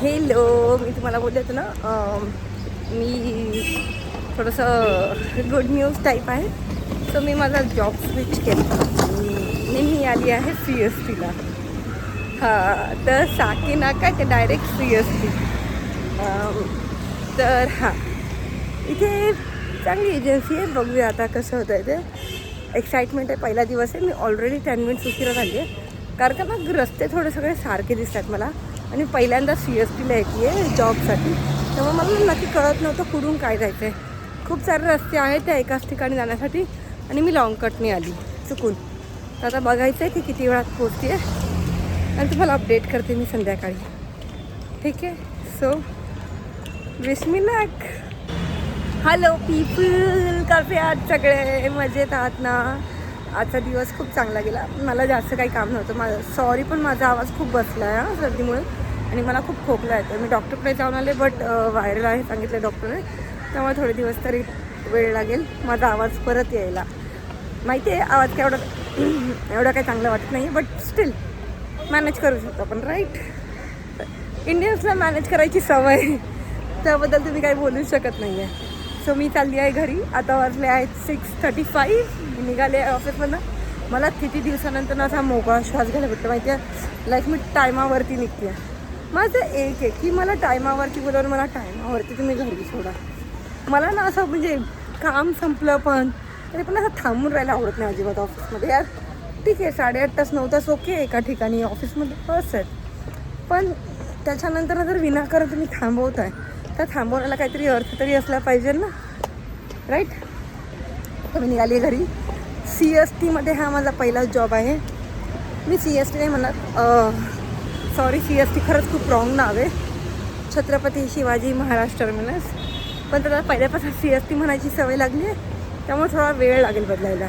Hello मी तुम्हाला बोलले होते ना मी थोडंसं गुड न्यूज टाईप आहे. सो मी माझा जॉब स्विच केला. मी मी आली आहे सी एस टीला हां तर साकी नाका ते डायरेक्ट सी एस टी तर हां इथे चांगली एजन्सी आहे बघूया आता कसं होतं आहे ते. एक्साइटमेंट आहे पहिला दिवस आहे. मी ऑलरेडी टेन मिनिट्स उशिरा झाली आहे. कारण का ना रस्ते थोडे सगळे सारखे दिसतात मला. आणि पहिल्यांदा सी एस टीला येते आहे जॉबसाठी. तेव्हा मला नक्की कळत नव्हतं कुठून काय जायचं आहे खूप सारे रस्ते आहेत त्या एकाच ठिकाणी जाण्यासाठी आणि मी लॉंग कटने आली चुकून. तर आता बघायचं आहे की किती वेळात पोचते आणि तुम्हाला अपडेट करते मी संध्याकाळी. ठीक आहे? So wish me luck hello people कसे आहात सगळे? मजेत आहात ना? आजचा दिवस खूप चांगला गेला. मला जास्त काही काम नव्हतं. माझं सॉरी पण माझा आवाज खूप बसला आहे हां सर्दीमुळे. आणि मला खूप खोकला येतो मी डॉक्टरकडे जाऊन आले बट व्हायरल आहे सांगितलं डॉक्टरने त्यामुळे थोडे दिवस तरी वेळ लागेल. माझा आवाज परत यायला. माहिती आहे आवाज काय एवढा एवढा काही चांगलं वाटत नाही बट स्टील मॅनेज करू शकतो आपण राईट इंडियन्सला मॅनेज करायची सवय. त्याबद्दल तुम्ही काही बोलू शकत नाही आहे सो मी चालली आहे घरी. आता वाजले आहेत सिक्स थर्टी फाईव्ह निघाले आहे ऑफिसमधनं मला किती दिवसानंतर असा मोकळा श्वास घ्यायला भेटतो माहिती आहे लाईक मी टायमावरती निघते माझं एक आहे की मला टायमावरती बोलावून मला टायमावरती तुम्ही घरी सोडा. मला ना असं म्हणजे काम संपलं पण तरी पण असं थांबून राहायला आवडत नाही अजिबात ऑफिसमध्ये यार ठीक आहे साडेआठ तास नऊ तास ओके एका ठिकाणी ऑफिसमध्ये बस आहे. पण त्याच्यानंतर जर विनाकारण तुम्ही थांबवताय तर थांबवण्याला काहीतरी अर्थ तरी असला पाहिजे ना? राईट तर मी निघाली आहे घरी. सी एस टीमध्ये हा माझा पहिला जॉब आहे. मी सी एस टी नाही म्हणत सॉरी सी एस टी खरंच खूप रॉंग नाव आहे. छत्रपती शिवाजी महाराज टर्मिनस पण त्याला पहिल्यापासून सी एस टी म्हणायची सवय लागली आहे. त्यामुळे थोडा वेळ लागेल बदलायला.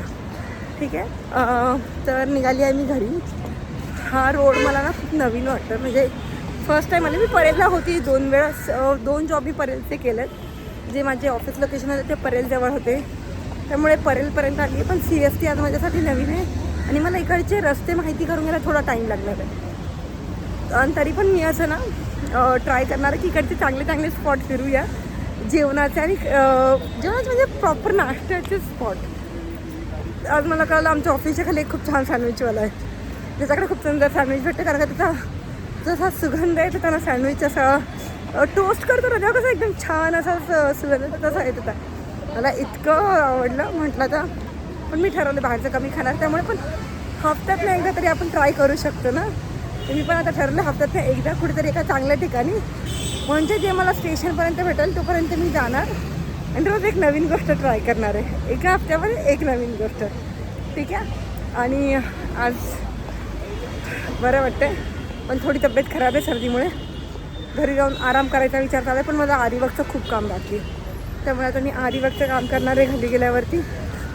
ठीक आहे? तर निघाली आहे मी घरी. हा रोड मला ना खूप नवीन वाटतं. म्हणजे फर्स्ट टाईम आले. मी परेलला होती दोन वेळा. दोन जॉब मी परेलचे केलेत. जे माझे ऑफिस लोकेशन होते ते परेलजवळ होते. त्यामुळे परेलपर्यंत आली. पण सी एस टी आज माझ्यासाठी नवीन आहे. आणि मला इकडचे रस्ते माहिती करून घ्यायला थोडा टाईम लागणार आहे. आणि तरी पण मी असं ना ट्राय करणार आहे की इकडचे चांगले चांगले स्पॉट फिरूया. जेवणाचे आणि जेवणाचे म्हणजे प्रॉपर नाश्त्याचे स्पॉट आज मला कळलं आमच्या ऑफिसच्या खाली एक खूप छान सँडविचवाला आहे. त्याच्याकडे खूप सुंदर सँडविच भेटते. कारण का त्याचा जसा सुगंध येतो तर ना सँडविच असा टोस्ट करतो ना तेव्हा कसं एकदम छान असा सुगंध तसा येत होता मला इतकं आवडलं म्हटलं तर पण मी ठरवलं बाहेरचं कमी खाणार त्यामुळे पण हफ्त्यातनं एकदा तरी आपण ट्राय करू शकतो ना. मी पण आता ठरलं हफ्त्यातनं एकदा कुठेतरी एका चांगल्या ठिकाणी. म्हणजे जे मला स्टेशनपर्यंत भेटेल तोपर्यंत मी जाणार. आणि रोज एक नवीन गोष्ट ट्राय करणार आहे. एका हफ्त्यामध्ये एक नवीन गोष्ट. ठीक आहे? आणि आज बरं वाटतंय. पण थोडी तब्येत खराब आहे सर्दीमुळे. घरी जाऊन आराम करायचा विचार चालला आहे पण माझं आरीवर्कचं खूप काम बाकी आहे. त्यामुळे आता मी आरीवर्कचं काम करणार आहे घरी गेल्यावरती.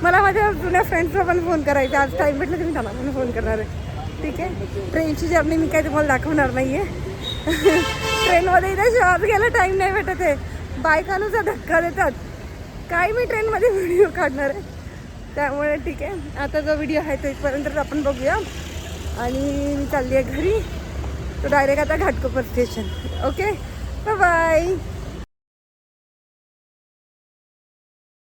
मला माझ्या जुन्या फ्रेंड्सला पण फोन करायचा आज टाईम भेटला तर मी त्यांना पण फोन करणार आहे. ठीक आहे? ट्रेनची जर्नी मी काय तुम्हाला दाखवणार नाही आहे ट्रेनमध्ये इथे श्वास घ्यायला टाईम नाही भेटत आहे. बायकानुसार धक्का देतात. काय मी ट्रेनमध्ये व्हिडिओ काढणार आहे? त्यामुळे ठीक आहे. आता जो व्हिडिओ आहे तो इथपर्यंत आपण बघूया. आणि मी चालली आहे घरी. तो डायरेक्ट आता घाटकोपर स्टेशन. ओके? बाय